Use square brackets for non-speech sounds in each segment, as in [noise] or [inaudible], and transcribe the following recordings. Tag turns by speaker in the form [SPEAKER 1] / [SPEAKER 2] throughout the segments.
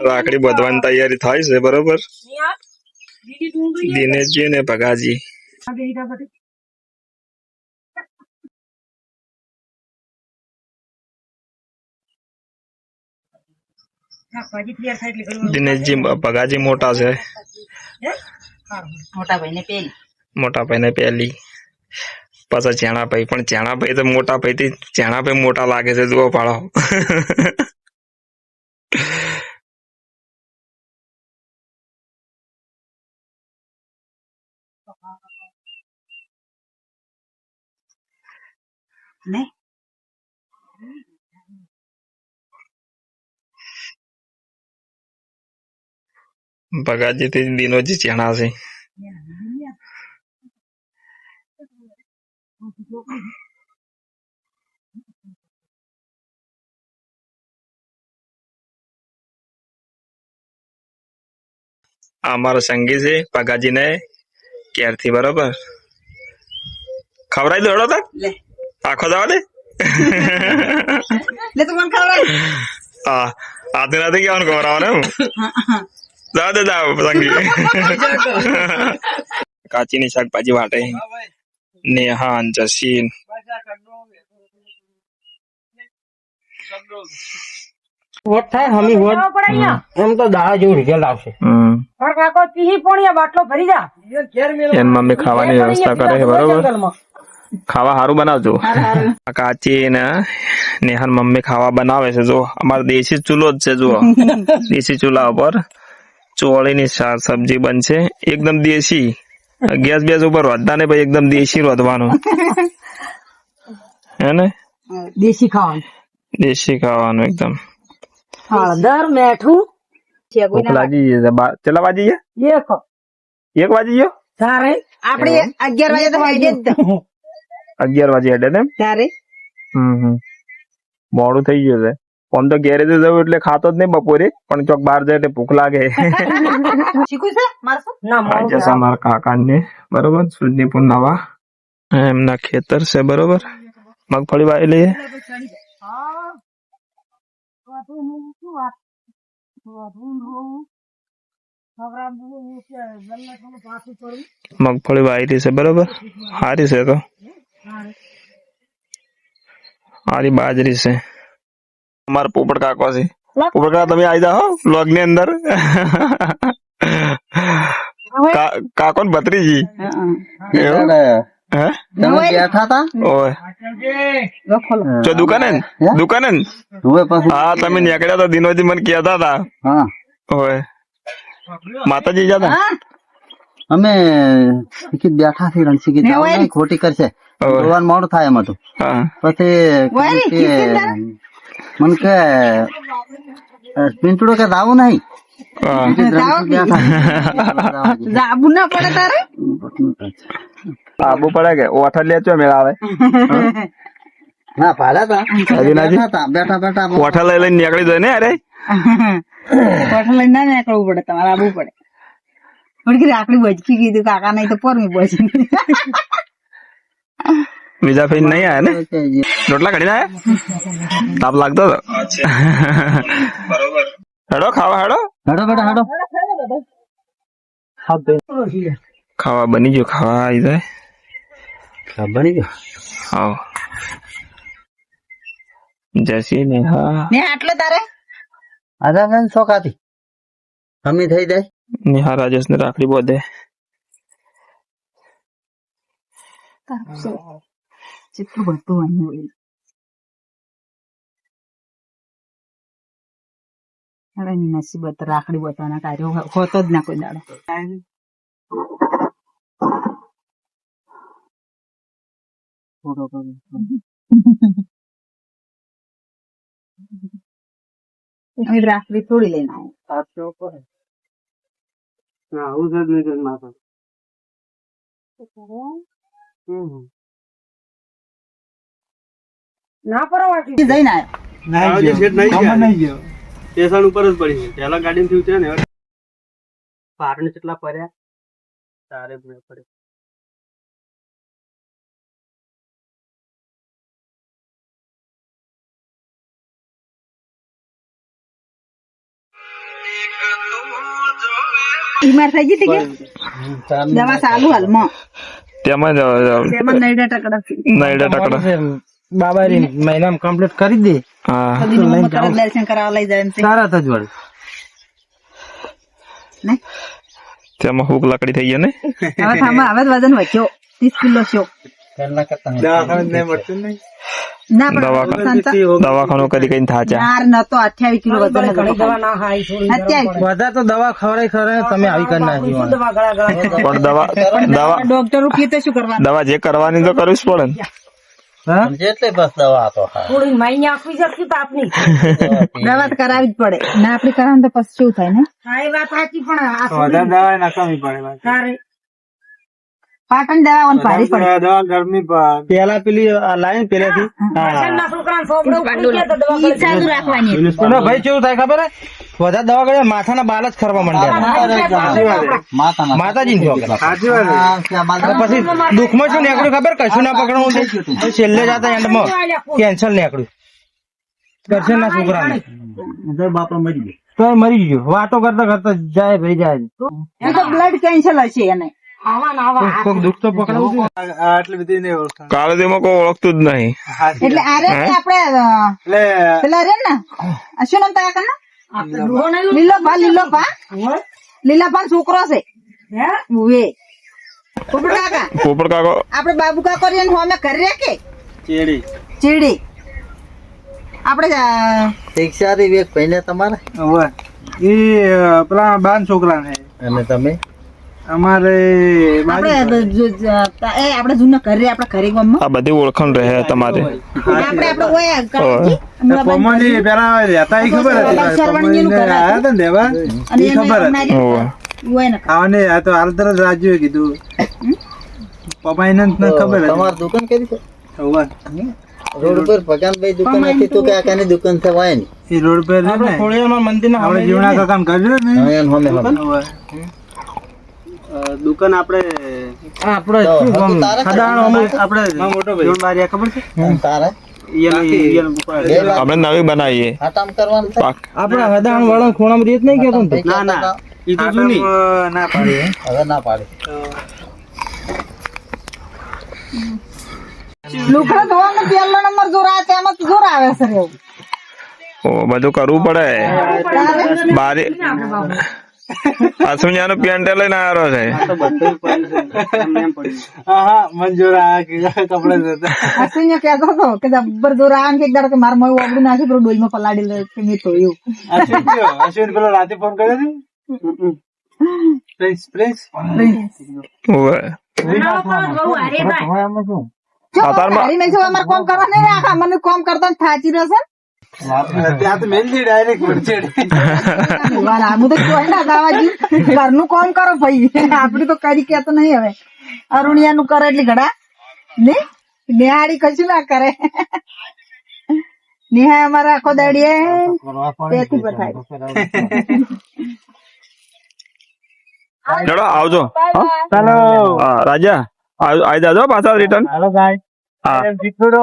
[SPEAKER 1] રાખડી બાંધવાની તૈયારી થાય છે બરોબર? દિનેશજી ને ભગાજી. દિનેશજી ભગાજી મોટા છે.
[SPEAKER 2] મોટા ભાઈ ને પેલી
[SPEAKER 1] મોટા ભાઈ ને પાછા પણ ચેણા ભાઈ તો મોટા ભાઈ થી ચેણા ભાઈ મોટા લાગે છે જુઓ પાડો. [laughs]
[SPEAKER 2] ને
[SPEAKER 1] ભગાજી થી દિનોજી ચેણા છે આ અમારો સંગી છે ભગાજી ને ક્યારથી બરોબર? ખવડાવી દો હેડો તો આખો દવા દે.
[SPEAKER 2] લે તું મને ખવડાવ
[SPEAKER 1] હા આતે નથી કેવાનું ખવડાવવાનું જા દે જા પતંગી કાચીની શાકભાજી વાટે. નેહાન જસીન.
[SPEAKER 3] વોટ થાય હમી વોટ એમ તો દાડા જેવું રિઝલ્ટ આવશે.
[SPEAKER 1] પણ
[SPEAKER 3] કાકો તીહી પોણિયા બાટલો ભરી જા.
[SPEAKER 1] એન મમ્મી ખાવાની વ્યવસ્થા કરે છે બરોબર? ખાવા સારું બનાવજો. કાચી ને નેહાન મમ્મી ખાવા બનાવે છે જો અમારે દેશી ચૂલો જ છે જુઓ. [laughs] દેશી ચૂલા ઉપર ચોળીની શાક સબ્જી બનશે. એકદમ દેશી. ગેસ બેસ ઉપર રોધતા ને ભાઈ એકદમ દેશી રોધવાનું [laughs] હે ને?
[SPEAKER 3] દેશી ખાવાનું.
[SPEAKER 1] દેશી ખાવાનું એકદમ.
[SPEAKER 3] હળદર મેઠું
[SPEAKER 1] ભૂખ લાગી વાગી
[SPEAKER 3] એક.
[SPEAKER 1] એક વાજી ગયો?
[SPEAKER 3] સારે
[SPEAKER 2] આપણે અગિયાર વાગે તો વાગે જ
[SPEAKER 1] અગિયાર વાગે હેડે ને
[SPEAKER 2] તારે?
[SPEAKER 1] હમ હમ. મોડું થઈ ગયું છે. ફોન તો ગેરેજ જવું એટલે ખાતો જ નહીં બપોરે પણ ચોક બહાર જાય એટલે ભૂખ લાગે. જશે અમારા કાકા ને બરોબર? સુજનીપુર નવા. એમના ખેતર છે બરોબર? મગફળી વાયેલી છે મગફળી વાયરી છે બરોબર? હારી છે તો? હારી બાજરી છે. અમારા પોપટ કાકો છે. પોપટ કાકા તમે આવી જાઓ લોગની અંદર. કાકો ને ભત્રીજી. એવું? હે
[SPEAKER 4] તમે બેઠા હતા
[SPEAKER 1] ઓય
[SPEAKER 2] ગોખલો
[SPEAKER 1] દુકાને દુકાને ને
[SPEAKER 4] હવે
[SPEAKER 1] હા તમે નીકળ્યા હતા દિનોજી મને કહેતા હતા
[SPEAKER 4] હા
[SPEAKER 1] ઓય માતાજી જતા
[SPEAKER 4] અમે શીખી બેઠા છીએ રણ જાવ ખોટી કરશે
[SPEAKER 1] ઓય.
[SPEAKER 4] મોડું થાય એમાં તો પછી મન કે પિંટડો કે જાવું નહીં.
[SPEAKER 2] ના પડે તારે
[SPEAKER 1] આબુ પડે કે? ઓઠર લેચો મેળ આવે. [laughs]
[SPEAKER 4] ના પાડ્યા તા.
[SPEAKER 1] હજી?
[SPEAKER 4] બેઠા તા બેઠા બેઠા
[SPEAKER 1] લઈ લઈને નીકળી જાય ને અરે? [laughs]
[SPEAKER 2] કોઠા લઈને ના નીકળવું પડે તમારે આબુ પડે. થોડી કીધી આકડી બચકી કીધું કાકા નહીં તો પરમી બચી [laughs]
[SPEAKER 1] બીજા ફેન નહીં આયા ને? રોટલા કાઢીને ના તાપ લાગતો હતો? હેડો ખાવા હેડો.
[SPEAKER 4] હેડો બેટા હેડો.
[SPEAKER 1] ખાવા બની ગયું ખાવા આવી જાય.
[SPEAKER 4] હા, બની ગયો?
[SPEAKER 1] આવો જસી ને હા.
[SPEAKER 2] ને આટલો તારે?
[SPEAKER 4] આધા બેન શોખાતી થઈ જાય.
[SPEAKER 1] નિહા રાજેશ ને રાખડી બોધે
[SPEAKER 2] જેટલું બધું અહીં હવે નસીબત રાખડી બોતાના કાર્યો હોતો જ ના કોઈ દાડો. અહીં રાખડી થોડી લઈને આવ્યો
[SPEAKER 3] ના પરવાટી
[SPEAKER 2] જઈને આવ્યો
[SPEAKER 5] સ્ટેશન ઉપર જ પડી છે પેલા ગાડી થયું છે ને પારણ કેટલા પડ્યા તારે મેં
[SPEAKER 2] બીમાર થઈ ગઈ કે? દવા ચાલુ હાલમાં
[SPEAKER 1] તેમાં જ
[SPEAKER 2] તેમાં નૈડા ટકડા
[SPEAKER 1] નૈડા ટકડા.
[SPEAKER 3] બાબા રી મહિનામાં કમ્પ્લીટ કરી દે.
[SPEAKER 1] હા.
[SPEAKER 2] દર્શન કરાવવા લઈ જાય
[SPEAKER 3] સારા જ વળી.
[SPEAKER 2] નહીં?
[SPEAKER 1] તેમાં હુક લકડી થઈ ગયો ને?
[SPEAKER 2] હવે થાંભા હવે જ વજન વધ્યો. ત્રીસ કિલો છો.
[SPEAKER 4] પહેલા કરતા
[SPEAKER 2] ના પણ
[SPEAKER 1] દવાખાનું
[SPEAKER 2] સંતા-
[SPEAKER 1] દવાખાનું કરી કઈ થાચા?
[SPEAKER 2] ચાર નતો અઠ્યાવીસ કિલો વજન હતો. અત્યારે
[SPEAKER 3] બધા તો દવા ખવડાય ખવડાય તમે આવી કરી નાખી
[SPEAKER 1] પણ દવા દવા
[SPEAKER 2] ડોક્ટર રૂપિયે શું કરવાનું?
[SPEAKER 1] દવા જે કરવાની તો કરવી જ પડે ને.
[SPEAKER 4] જેટલી બસ દવા
[SPEAKER 2] કરાવી જ પડે. ના આપડે કરાવે તો પછી શું થાય ને? પાટણ દવા ઓન ભારી પડે.
[SPEAKER 3] પેલા પેલી લાઈન પેલેથી.
[SPEAKER 2] રાખવાની.
[SPEAKER 3] ભાઈ કેવું થાય ખબર હે? બધા દવા કરે માથાના બાલ જ ખરવા માંડ્યા માતાજી પછી દુઃખમાં શું નીકળ્યું ખબર? કશું ના પકડવું છેલ્લે જતા એન્ડમાં કેન્સર નીકળ્યું. દર્શન ના છોકરાને
[SPEAKER 4] બાપા મરી ગયો.
[SPEAKER 3] તો મરી ગયો. વાતો કરતા કરતા જાય ભાઈ જાય.
[SPEAKER 2] તો બ્લડ કેન્સલ હશે એને.
[SPEAKER 3] કોઈક દુઃખ તો પકડાવું
[SPEAKER 1] કાલે તેમાં કોઈ ઓળખતું જ નહીં.
[SPEAKER 2] એટલે આ આપણે અ, પેલા રે ને શું નામ તારા કાકાના? લીલો ભા લીલો ભા. લીલા ભા છોકરો છે. ઉવે. કાકા
[SPEAKER 1] કાકો.
[SPEAKER 2] આપણે બાબુ કાકો રે ને અમે ઘરે રે કે ચીડી. આપણે અ,
[SPEAKER 4] શિક્ષાથી વિવેક ભાઈને તમારે?
[SPEAKER 5] પેલા બાન છોકરા ને
[SPEAKER 4] અને તમે?
[SPEAKER 5] અમારે
[SPEAKER 2] આપણે એ જૂના ઘરે આપણે ઘરે ગામમાં.
[SPEAKER 1] આ બધી ઓળખાણ રહે તમારે.
[SPEAKER 2] આપણે આપણે ઓય કાળજી,
[SPEAKER 5] પેલા રહેતા ઈ ખબર હતી
[SPEAKER 2] સરવણજીનું ઘર
[SPEAKER 5] આયા હતા. દેવા?
[SPEAKER 2] અને
[SPEAKER 5] ખબર હતી.
[SPEAKER 2] ઓય ને
[SPEAKER 5] આવને આ તો હાલ તરત રાજ્યું કીધું. પપ્પાઈને ન ખબર હતી.
[SPEAKER 4] તમારી દુકાન કરી છે. રોડ પર ભગવાનભાઈ દુકાન હતી તો કાકાની દુકાન. છે વાય ને
[SPEAKER 5] એ રોડ પર ને.
[SPEAKER 3] ખોડિયારમાં મંદિરના
[SPEAKER 5] આપણે
[SPEAKER 3] હવે
[SPEAKER 5] જીવણા કાકાને કર્યું ને.
[SPEAKER 4] હવે. હમે હમે.
[SPEAKER 5] દુકાન આપણે
[SPEAKER 3] આપણે શું આપણે
[SPEAKER 5] મોટો ભાઈ. બારિયા ખબર છે
[SPEAKER 4] તારે?
[SPEAKER 5] ઈયાનું- ઈયાનું ઉપાડે.
[SPEAKER 4] બે લાખ
[SPEAKER 1] આપણે નવી બનાવીએ.
[SPEAKER 4] આટામ કરવાનું થાય?
[SPEAKER 1] પાક.
[SPEAKER 3] આપણે હદાણ વાળા ખૂણામાં રીત નહીં કેતો ના
[SPEAKER 5] ના ઈ તો જૂની. ના પાડી
[SPEAKER 4] હવે ના પાડે.
[SPEAKER 2] લુગડા ધોવાનો પહેલો નંબર જોર આવે તેમાં જોર આવે છે એવું.
[SPEAKER 1] બધું કરવું પડે. બારે નું પેન્ટ લઈને આવ્યો છે.
[SPEAKER 5] હા હા મંજૂર આ કપડા જતા.
[SPEAKER 2] અશ્વિનીએ કહેતો હતો કે જબ્બર જોર આવે કે એક દાડો કે મારે મોય ઓગળું નાખી પેલું ડોલમાં પલાડી લે કે મેં તો એવું
[SPEAKER 5] અશ્વિન કયો અશ્વિન પેલો રાતે ફોન કર્યો છે? Prince Prince?
[SPEAKER 1] ઓવે
[SPEAKER 2] જો નહીં જો અમારે કામ કરવા નહીં મને કામ કરતા થાચી રહેશે ઘરનું કામ કરો ભાઈ. આપડે તો કરી કેતો નહીં હવે. અરુણિયા નું કરે એટલે ઘડા. ને? નિહાળી કશું ના કરે. નિહાય અમારા આખો દાડીએ તેથી બતાય
[SPEAKER 1] ચલો આવજો.
[SPEAKER 5] ચાલો.
[SPEAKER 1] રાજા. આવ- જાજો પાછા રિટર્ન
[SPEAKER 5] હાલો ગાય
[SPEAKER 1] હા
[SPEAKER 5] શીખડો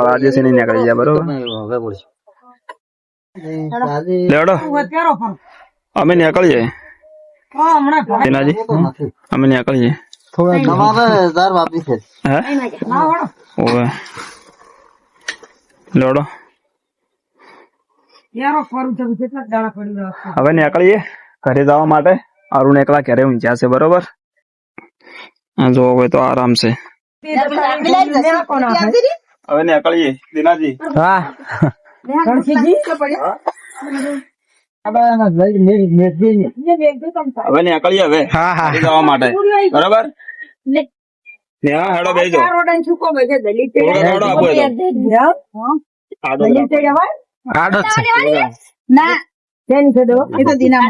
[SPEAKER 1] રાજ્ય સિંહ નીકળી જાય બરોબર
[SPEAKER 4] હવે બોલશું દાદી
[SPEAKER 1] લેવડો અમે નીકળીએ તેનાજી
[SPEAKER 4] નથી
[SPEAKER 1] અમે નીકળીએ
[SPEAKER 4] તમારે હજાર વાપી છે
[SPEAKER 1] હે ઓવે લેવડો હવે નીકળીએ ઘરે જવા માટે અરુણ એકલા ઘરે ઊંઝ્યા છે બરોબર હા, જો હવે તો આરામ છે હવે નીકળીએ દિનાજી
[SPEAKER 3] હા
[SPEAKER 1] હવે નીકળીએ હવે
[SPEAKER 3] હા હા
[SPEAKER 1] ઘરે જવા માટે બરોબર ને હા હેડો બેસજો થોડો હેડો આપો એ તો. આડો જ રાખો.
[SPEAKER 3] આડો જ છે
[SPEAKER 2] ના એ તો દીના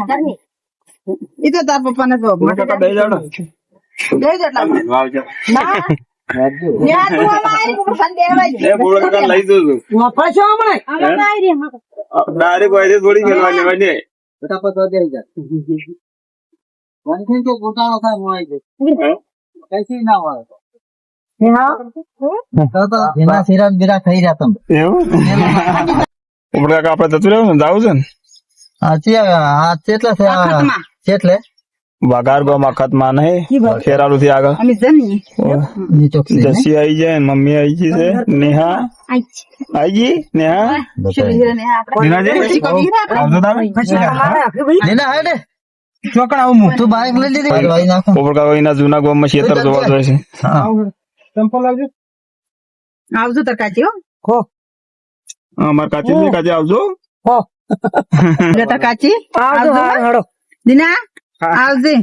[SPEAKER 2] એ તો તાર પપ્પા ને તો
[SPEAKER 1] થોડો કાકા આપડે જતું રહ્યું ને. જવું છે ને?
[SPEAKER 4] આ ચી આ કેટલા
[SPEAKER 1] વઘાર ગો મખતમાં નહીં ફેરાલું થી આગળ.
[SPEAKER 2] અમે જમીએ
[SPEAKER 4] ની ચોકસી ને?
[SPEAKER 1] જસી આવી જાય મમ્મી આવી ગઈ છે. નેહા? આવી ગઈ? નેહા?
[SPEAKER 2] શું હીરા ને આપણે?
[SPEAKER 1] નીનાજી?
[SPEAKER 2] પછી કોઈ હીરા આપણે.
[SPEAKER 1] આવજો તમે.
[SPEAKER 4] નીના હાડે.
[SPEAKER 3] ચોકડ આવું હું
[SPEAKER 4] તું બાઈક લઈ લીધી? વાઈ નાખો.
[SPEAKER 1] જૂના ગોમમાં જૂના ગામમાં ખેતર જોવા જોઈએ છે.
[SPEAKER 4] હા.
[SPEAKER 3] ચંપલ
[SPEAKER 2] આવજો તાર કાચી હો.
[SPEAKER 1] અમાર કાચી ને કાચી આવજો.
[SPEAKER 2] હો. તાર કાચી. આવજો. દીના? આવજે